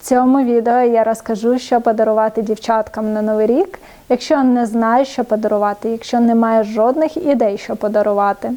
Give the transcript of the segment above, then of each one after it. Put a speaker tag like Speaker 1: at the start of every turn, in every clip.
Speaker 1: В цьому відео я розкажу, що подарувати дівчаткам на Новий рік, якщо не знаєш, що подарувати, якщо не маєш жодних ідей, що подарувати.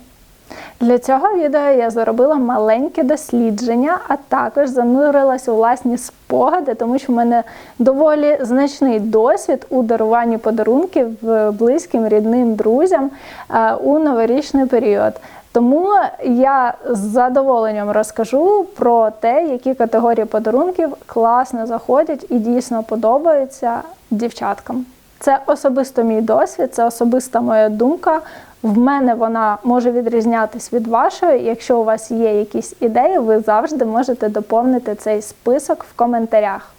Speaker 1: Для цього відео я зробила маленьке дослідження, а також занурилась у власні спогади, тому що в мене доволі значний досвід у даруванні подарунків близьким рідним друзям е, у новорічний період. Тому я з задоволенням розкажу про те, які категорії подарунків класно заходять і дійсно подобаються дівчаткам. Це особисто мій досвід, це особиста моя думка. В мене вона може відрізнятись від вашої. Якщо у вас є якісь ідеї, ви завжди можете доповнити цей список в коментарях.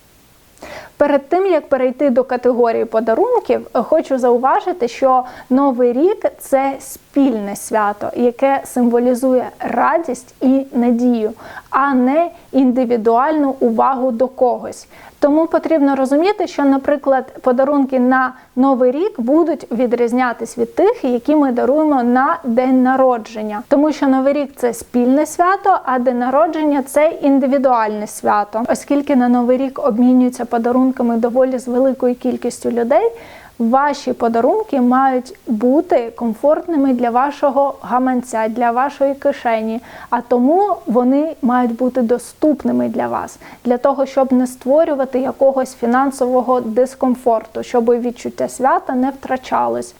Speaker 1: Перед тим як перейти до категорії подарунків, хочу зауважити, що Новий рік це спільне свято, яке символізує радість і надію, а не індивідуальну увагу до когось. Тому потрібно розуміти, що, наприклад, подарунки на новий рік будуть відрізнятись від тих, які ми даруємо на день народження, тому що новий рік це спільне свято, а день народження це індивідуальне свято, оскільки на новий рік обмінюються подарунками доволі з великою кількістю людей. Ваші подарунки мають бути комфортними для вашого гаманця, для вашої кишені, а тому вони мають бути доступними для вас, для того, щоб не створювати якогось фінансового дискомфорту, щоб відчуття свята не втрачалось.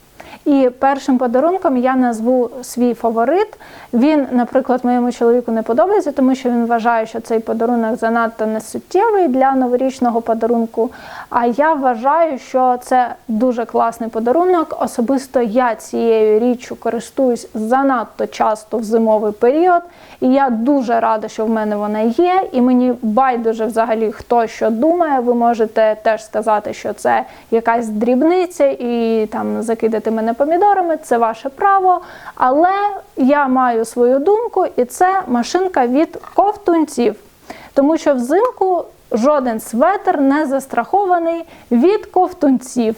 Speaker 1: І першим подарунком я назву свій фаворит. Він, наприклад, моєму чоловіку не подобається, тому що він вважає, що цей подарунок занадто несуттєвий для новорічного подарунку. А я вважаю, що це дуже класний подарунок. Особисто я цією річчю користуюсь занадто часто в зимовий період. І я дуже рада, що в мене вона є. І мені байдуже взагалі хто що думає. Ви можете теж сказати, що це якась дрібниця, і там закидати мене помідорами. Це ваше право. Але я маю свою думку, і це машинка від ковтунців. Тому що взимку жоден светр не застрахований від ковтунців.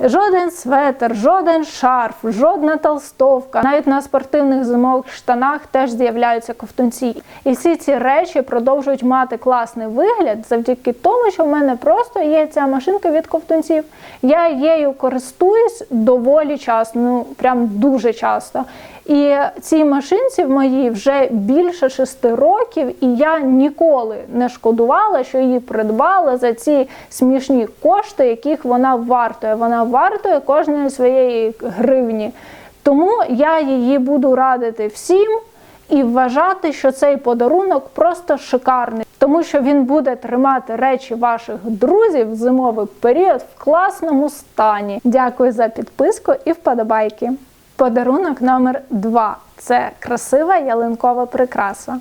Speaker 1: Жоден светр, жоден шарф, жодна толстовка. Навіть на спортивних зимових штанах теж з'являються ковтунці. І всі ці речі продовжують мати класний вигляд завдяки тому, що в мене просто є ця машинка від ковтунців. Я її користуюсь доволі часто, ну прям дуже часто. І цій машинці в моїй вже більше шести років, і я ніколи не шкодувала, що її придбала за ці смішні кошти, яких вона вартує. Вона вартує кожної своєї гривні. Тому я її буду радити всім і вважати, що цей подарунок просто шикарний, тому що він буде тримати речі ваших друзів в зимовий період в класному стані. Дякую за підписку і вподобайки. Подарунок номер 2 це красива ялинкова прикраса.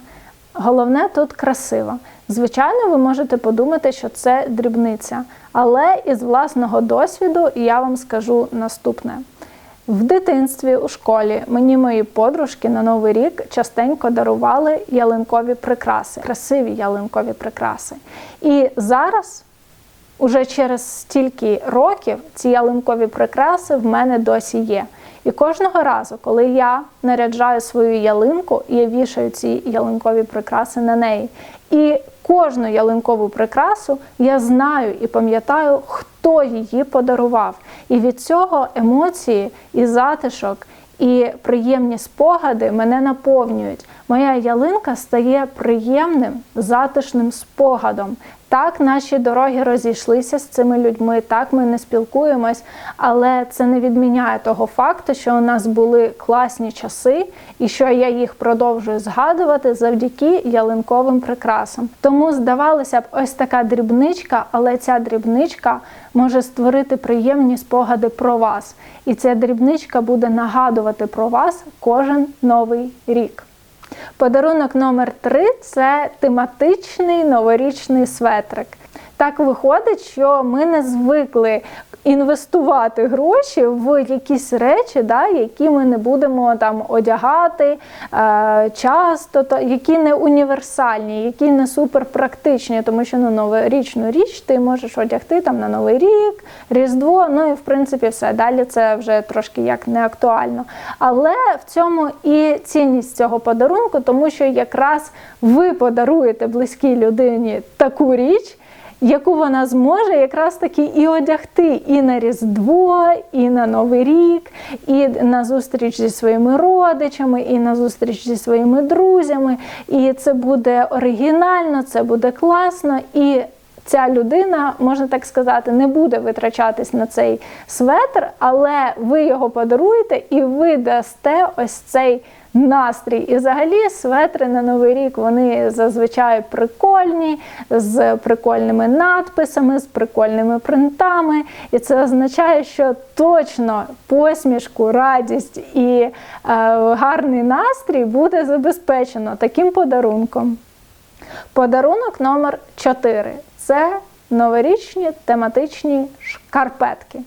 Speaker 1: Головне тут красива. Звичайно, ви можете подумати, що це дрібниця, але із власного досвіду я вам скажу наступне. В дитинстві у школі мені мої подружки на Новий рік частенько дарували ялинкові прикраси, красиві ялинкові прикраси. І зараз, уже через стільки років, ці ялинкові прикраси в мене досі є. І кожного разу, коли я наряджаю свою ялинку, я вішаю ці ялинкові прикраси на неї. І кожну ялинкову прикрасу я знаю і пам'ятаю, хто її подарував. І від цього емоції і затишок. І приємні спогади мене наповнюють. Моя ялинка стає приємним затишним спогадом. Так, наші дороги розійшлися з цими людьми, так ми не спілкуємось, але це не відміняє того факту, що у нас були класні часи, і що я їх продовжую згадувати завдяки ялинковим прикрасам. Тому здавалося б, ось така дрібничка, але ця дрібничка може створити приємні спогади про вас. І ця дрібничка буде нагадувати про вас кожен новий рік. Подарунок номер три це тематичний новорічний светрик. Так виходить, що ми не звикли інвестувати гроші в якісь речі, да, які ми не будемо там одягати е, часто, то, які не універсальні, які не суперпрактичні, тому що ну, новорічну річ ти можеш одягти там на Новий рік, Різдво, ну і в принципі все. Далі це вже трошки як не актуально. Але в цьому і цінність цього подарунку, тому що якраз ви подаруєте близькій людині таку річ яку вона зможе якраз таки і одягти і на Різдво, і на Новий рік, і на зустріч зі своїми родичами, і на зустріч зі своїми друзями. І це буде оригінально, це буде класно. І ця людина, можна так сказати, не буде витрачатись на цей светр, але ви його подаруєте і ви дасте ось цей настрій. І взагалі светри на Новий рік вони зазвичай прикольні, з прикольними надписами, з прикольними принтами. І це означає, що точно посмішку, радість і е, гарний настрій буде забезпечено таким подарунком. Подарунок номер 4 це новорічні тематичні шкарпетки.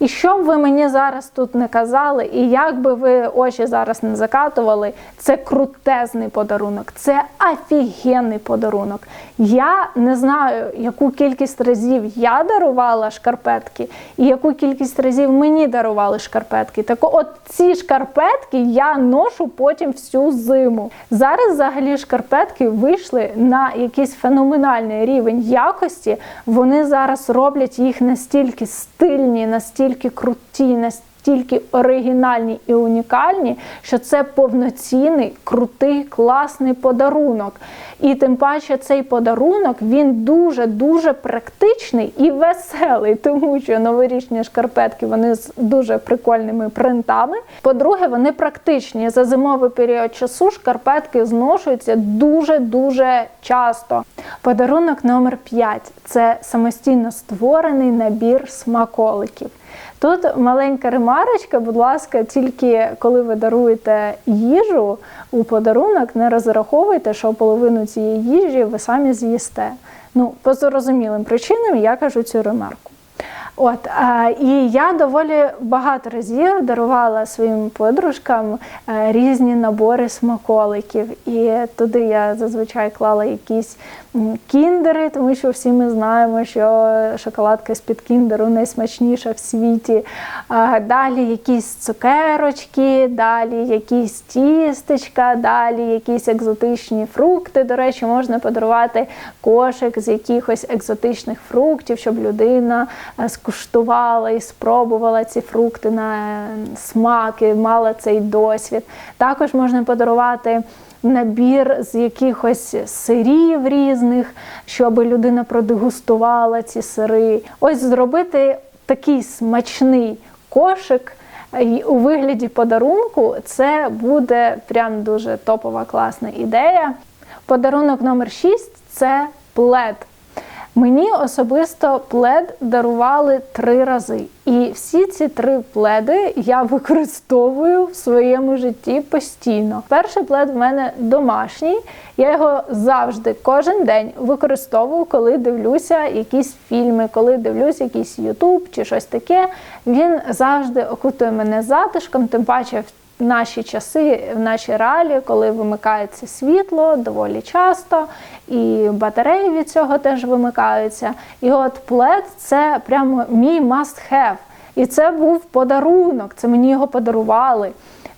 Speaker 1: І що б ви мені зараз тут не казали, і як би ви очі зараз не закатували, це крутезний подарунок, це офігенний подарунок. Я не знаю, яку кількість разів я дарувала шкарпетки, і яку кількість разів мені дарували шкарпетки. Так от ці шкарпетки я ношу потім всю зиму. Зараз взагалі шкарпетки вийшли на якийсь феноменальний рівень якості. Вони зараз роблять їх настільки стильні, настільки круті, настільки оригінальні і унікальні, що це повноцінний, крутий, класний подарунок. І тим паче цей подарунок він дуже-дуже практичний і веселий, тому що новорічні шкарпетки вони з дуже прикольними принтами. По-друге, вони практичні. За зимовий період часу шкарпетки зношуються дуже-дуже часто. Подарунок номер 5 це самостійно створений набір смаколиків. Тут маленька ремарочка, будь ласка, тільки коли ви даруєте їжу у подарунок, не розраховуйте, що половину цієї їжі ви самі з'їсте. Ну, по зрозумілим причинам я кажу цю ремарку. От і я доволі багато разів дарувала своїм подружкам а, різні набори смаколиків. І туди я зазвичай клала якісь кіндери, тому що всі ми знаємо, що шоколадка з-під кіндеру найсмачніша в світі. Далі якісь цукерочки, далі якісь тістечка, далі якісь екзотичні фрукти. До речі, можна подарувати кошик з якихось екзотичних фруктів, щоб людина е, скуштувала і спробувала ці фрукти на смак і мала цей досвід. Також можна подарувати. Набір з якихось сирів різних, щоб людина продегустувала ці сири. Ось зробити такий смачний кошик у вигляді подарунку це буде прям дуже топова класна ідея. Подарунок номер 6 це плед. Мені особисто плед дарували три рази. І всі ці три пледи я використовую в своєму житті постійно. Перший плед в мене домашній. Я його завжди, кожен день використовую, коли дивлюся якісь фільми, коли дивлюся якийсь Ютуб чи щось таке. Він завжди окутує мене затишком, тим паче в наші часи, в наші реалії, коли вимикається світло доволі часто, і батареї від цього теж вимикаються. І от плед це прямо мій must have. І це був подарунок, це мені його подарували.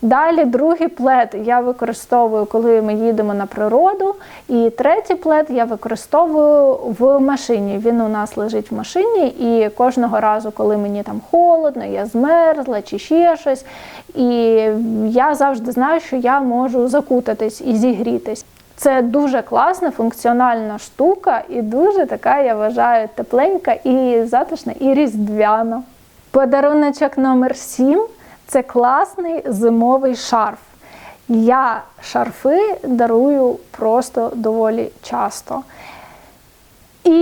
Speaker 1: Далі другий плед я використовую, коли ми їдемо на природу. І третій плед я використовую в машині. Він у нас лежить в машині, і кожного разу, коли мені там холодно, я змерзла чи ще щось. І я завжди знаю, що я можу закутатись і зігрітись. Це дуже класна функціональна штука, і дуже така, я вважаю, тепленька і затишна, і різдвяна. Подаруночок номер 7 це класний зимовий шарф. Я шарфи дарую просто доволі часто. І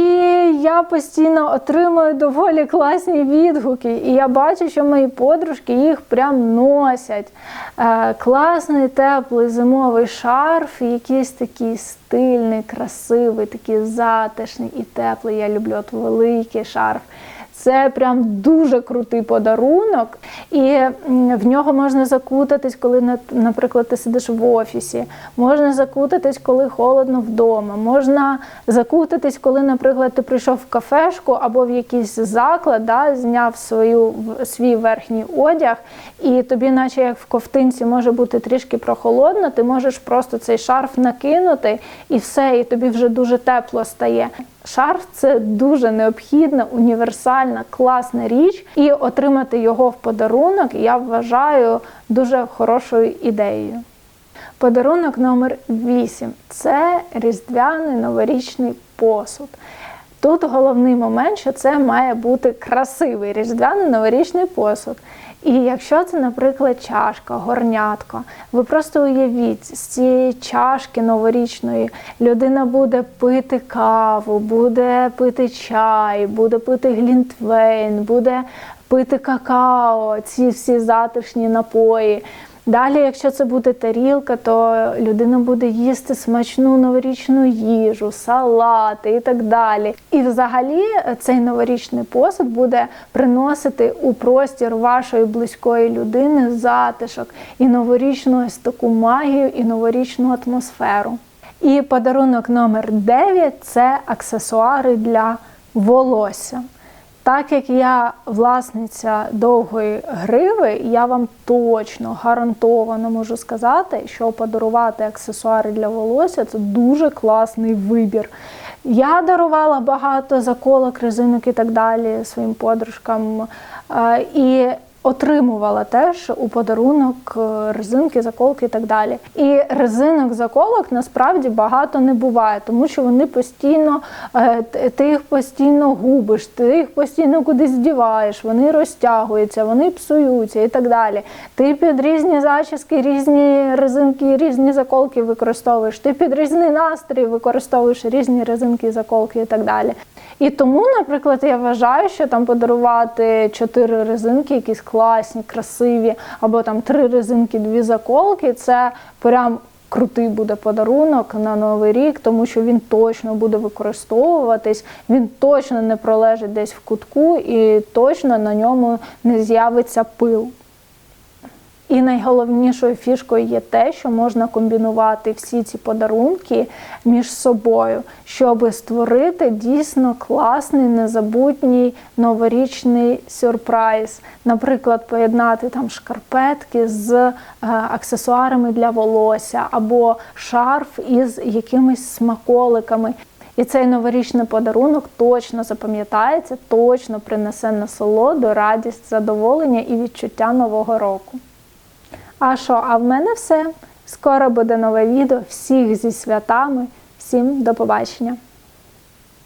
Speaker 1: я постійно отримую доволі класні відгуки. І я бачу, що мої подружки їх прям носять. Е, класний теплий зимовий шарф, якийсь такий стильний, красивий, такий затишний і теплий. Я люблю от великий шарф. Це прям дуже крутий подарунок, і в нього можна закутатись, коли, наприклад, ти сидиш в офісі. Можна закутатись, коли холодно вдома. Можна закутатись, коли, наприклад, ти прийшов в кафешку або в якийсь заклад, да, зняв свою, свій верхній одяг, і тобі, наче як в ковтинці, може бути трішки прохолодно, ти можеш просто цей шарф накинути і все, і тобі вже дуже тепло стає. Шарф це дуже необхідна, універсальна, класна річ, і отримати його в подарунок я вважаю дуже хорошою ідеєю. Подарунок номер 8 це різдвяний новорічний посуд. Тут головний момент, що це має бути красивий різдвяний новорічний посуд. І якщо це, наприклад, чашка, горнятко, ви просто уявіть, з цієї чашки новорічної людина буде пити каву, буде пити чай, буде пити глінтвейн, буде пити какао, ці всі затишні напої. Далі, якщо це буде тарілка, то людина буде їсти смачну новорічну їжу, салати і так далі. І взагалі цей новорічний посуд буде приносити у простір вашої близької людини затишок і новорічну ось таку магію, і новорічну атмосферу. І подарунок номер 9 це аксесуари для волосся. Так як я власниця довгої гриви, я вам точно гарантовано можу сказати, що подарувати аксесуари для волосся це дуже класний вибір. Я дарувала багато заколок, резинок і так далі своїм подружкам. е, І отримувала теж у подарунок е, резинки, заколки і так далі. І резинок, заколок насправді багато не буває, тому що вони постійно, е, ти їх постійно губиш, ти їх постійно кудись діваєш, вони розтягуються, вони псуються і так далі. Ти під різні зачіски, різні резинки, різні заколки використовуєш. Ти під різний настрій використовуєш різні резинки, заколки і так далі. І тому, наприклад, я вважаю, що там подарувати чотири резинки, якісь класні, красиві, або там три резинки, дві заколки, це прям крутий буде подарунок на новий рік, тому що він точно буде використовуватись, він точно не пролежить десь в кутку і точно на ньому не з'явиться пил. І найголовнішою фішкою є те, що можна комбінувати всі ці подарунки між собою, щоб створити дійсно класний, незабутній новорічний сюрприз. Наприклад, поєднати там шкарпетки з е, аксесуарами для волосся або шарф із якимись смаколиками. І цей новорічний подарунок точно запам'ятається, точно принесе насолоду, радість, задоволення і відчуття нового року. А що, а в мене все. Скоро буде нове відео. Всіх зі святами. Всім до побачення!